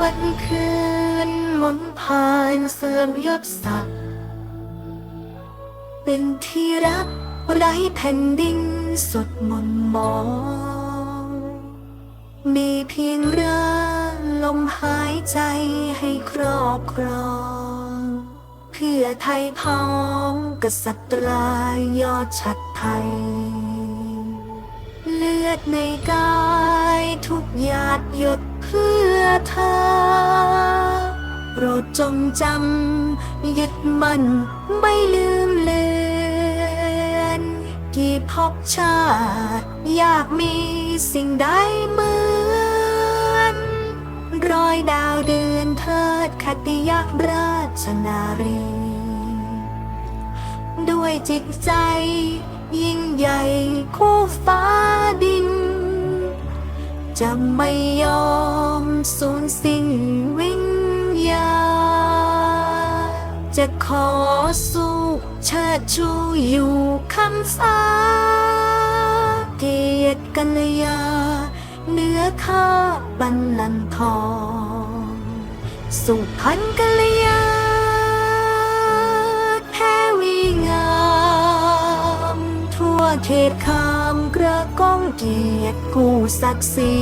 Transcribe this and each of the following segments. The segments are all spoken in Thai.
วันคืนมนพานเสื่อมยศศักดิ์เป็นที่รักไร้แผ่นดินสุดมนมอง มีเพียงเรือลมหายใจให้ครอบครอง เพื่อไทยพ้องกษัตรายอดชัดไทย เลือดในกายทุกหยาดหยด เพื่อเธอ โปรดจงจำยึดมั่นไม่ลืมเลือนกี่ภพชาติอยากมีสิ่งใดเหมือน รอยดาวเดือนเทิดคติยักษ์ราชนารี ด้วยจิตใจยิ่งใหญ่คู่ฟ้าดิน จะไม่ยอมสูญสิ้นวิญญาณจะขอสู้เชิดชูอยู่คำฟ้าเกียรติกัลยาเหนือข้าบันลังก์ทองสุพันกัลยาแพ้วีงาม ทั่วเขตคา กระก้องเกียรติกู้ศักดิ์ศรี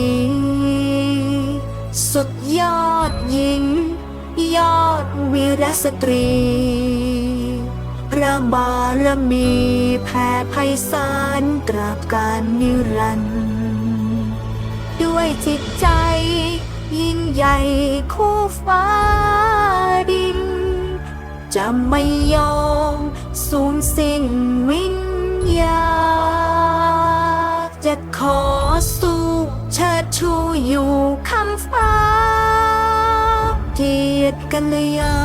สุดยอดหญิง ยอดวีรสตรี พระบารมีแผ่ไพศาลตราบการนิรันดร์ด้วยจิตใจ ยิ่งใหญ่คู่ฟ้าดิน จะไม่ยอมสูญสิ้นวิญญ ตกัลยา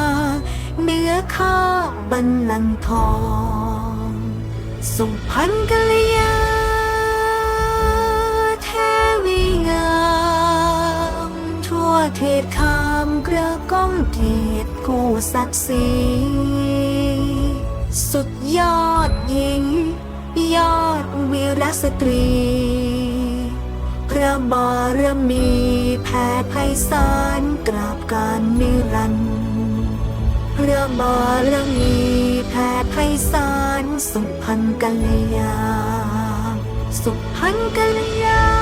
เนื้อข้าบันลังทองสุพันกัลยาแท้วีงามทั่วเขตคามกระก้องเกียรติกู้ศักดิ์ศรีสุดยอดหญิง ยอดวีรสตรี พระบารมีแผ่ไพศาลกราบการนิรันดร์พระบารมีแผ่ไพศาลสุพันกัลยา สุพันกัลยา